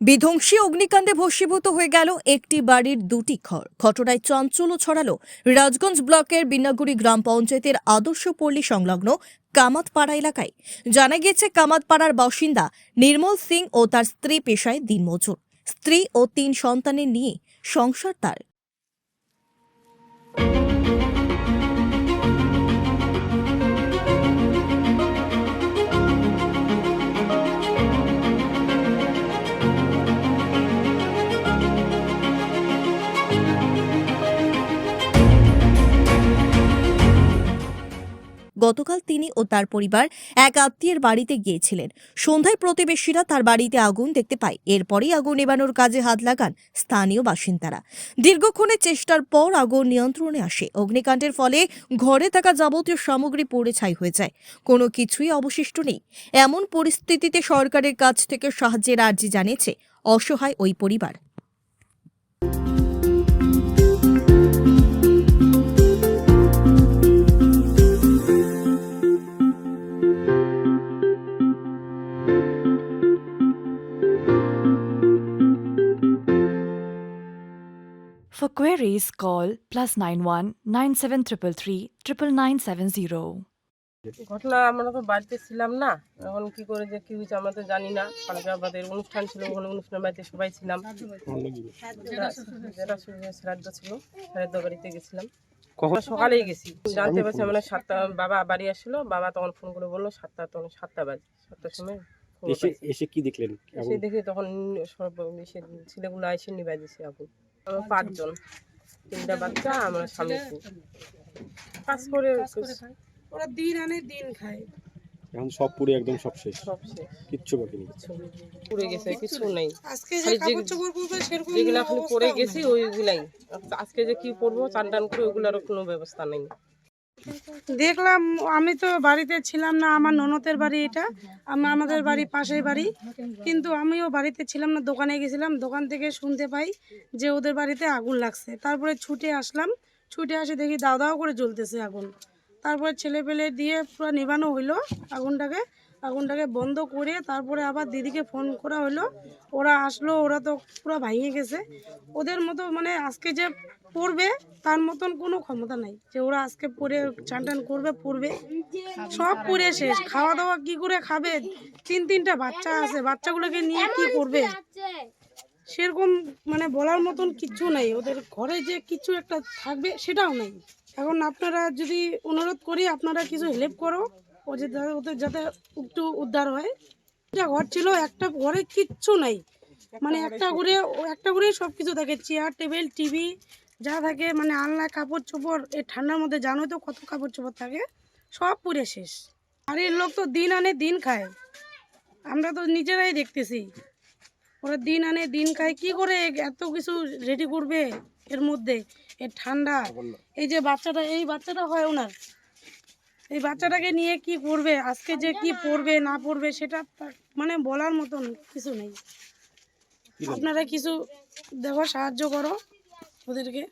বিধ্বংসী অগ্নিকাণ্ডে ভস্মীভূত হয়ে গেল একটি বাড়ির দুটি ঘর। ঘটনায় চঞ্চল ছড়ালো রাজগঞ্জ ব্লকের বিন্নাগুড়ি গ্রাম পঞ্চায়েতের আদর্শ পল্লী সংলগ্ন কামাতপাড়া এলাকায়। জানা গিয়েছে, কামাতপাড়ার বাসিন্দা নির্মল সিং ও তার স্ত্রী পেশায় দিনমজুর। স্ত্রী ও তিন সন্তানের নিয়ে সংসার তার। গতকাল তিনি ও তার পরিবার এক আত্মীয়ের বাড়িতে গিয়েছিলেন। সন্ধ্যায় প্রতিবেশীরা তার বাড়িতে আগুন দেখতে পায়। এরপরই আগুন নেবানোর কাজে হাত লাগান স্থানীয় বাসিন্দারা। দীর্ঘক্ষণের চেষ্টার পর আগুন নিয়ন্ত্রণে আসে। অগ্নিকাণ্ডের ফলে ঘরে থাকা যাবতীয় সামগ্রী পড়ে ছাই হয়ে যায়। কোনো কিছুই অবশিষ্ট নেই। এমন পরিস্থিতিতে সরকারের কাছ থেকে সাহায্যের আর্জি জানিয়েছে অসহায় ওই পরিবার। For queries, call plus 91 97333 99970. ঘটনা আমরা তো বাড়িতে ছিলাম না এখন কি করে যে কি হয়েছে আমরা তো জানি না। কালকে আমাদের অনুষ্ঠান ছিল ওখানে অনুষ্ঠান বাড়িতে সবাই ছিলাম। যেটা শুরু- শ্রাদ্ধ ছিল শ্রাদ্ধ বাড়িতে গেছিলাম। সকালেই গেছি। জানতে পারছি আমরা সাতটা বাবা বাড়ি আসলো বাবা তখন ফোন করে বলল সাতটা তখন সাতটা বাজে সাতটার সময় এসে কি দেখলেন? এসে দেখি তখন সব এসে ছেলেগুলো এসে নিবাই দিছে আগুন আমরা পাঁচজন। তিনটা বাচ্চা আমরা স্বামী কাজ করে ওরা দিন আনে দিন খায়। এখন সব পুরো একদম সব শেষ। সব শেষ। কিচ্ছু বাকি নেই। পুড়ে গেছে কিছু নেই। আজকে যে কাপড় চোপড় পরবে সেরকম যেগুলো খালি পরে গেছি ওইগুলাই। আজকে যে কি পরবো চান টান করে ওগুলারও কোনো ব্যবস্থা নেই। দেখলাম, আমি তো বাড়িতে ছিলাম না, আমার ননদের বাড়ি এটা, আম- আমাদের বাড়ি পাশের বাড়ি। কিন্তু আমিও বাড়িতে ছিলাম না, দোকানে গেছিলাম, দোকান থেকে শুনতে পাই যে ওদের বাড়িতে আগুন লাগছে। তারপরে ছুটে আসলাম, ছুটে আসে দেখি দাও দাও করে জ্বলতেছে আগুন। তারপরে ছেলে পেলে দিয়ে পুরো নেবানো হইল আগুনটাকে। আগুনটাকে বন্ধ করে তারপরে আবার দিদিকে ফোন করা হলো। ওরা আসলো, ওরা তো পুরো ভাঙিয়ে গেছে। ওদের মতো মানে আজকে যে পড়বে, তার মতন কোনো ক্ষমতা নাই। যে ওরা আজকে পড়ে চান টান করবে, পড়বে। সব পড়ে শেষ। খাওয়া দাওয়া কি করে খাবে? তিন, তিনটা বাচ্চা আছে। বাচ্চাগুলোকে নিয়ে কি করবে? সেরকম মানে বলার মতন কিচ্ছু নাই। ওদের ঘরে যে কিছু একটা থাকবে, সেটাও নাই। এখন আপনারা যদি অনুরোধ করি, আপনারা কিছু হেল্প করো। ও যে ওদের যাতে একটু উদ্ধার হয় একটা ঘর ছিল একটা ঘরে কিচ্ছু নাই। মানে একটা ঘরে একটা ঘরেই সব কিছু থাকে চেয়ার টেবিল টিভি যা থাকে মানে আলনা কাপড় চোপড় এই ঠান্ডার মধ্যে জানোই তো কত কাপড় চোপড় থাকে সব পুড়ে শেষ। বাড়ির লোক তো দিন আনে দিন খায়। আমরা তো নিজেরাই দেখতেছি। ওরা দিন আনে দিন খায় কি করে এত কিছু রেডি করবে এর মধ্যে? এর ঠান্ডা। এই যে বাচ্চাটা এই বাচ্চাটা হয় ওনার। এই বাচ্চাটাকে নিয়ে কি করবে? আজকে যে কি পড়বে না পড়বে সেটা মানে বলার মতন কিছু নেই। আপনারা কিছু দেখো সাহায্য করো ওদেরকে।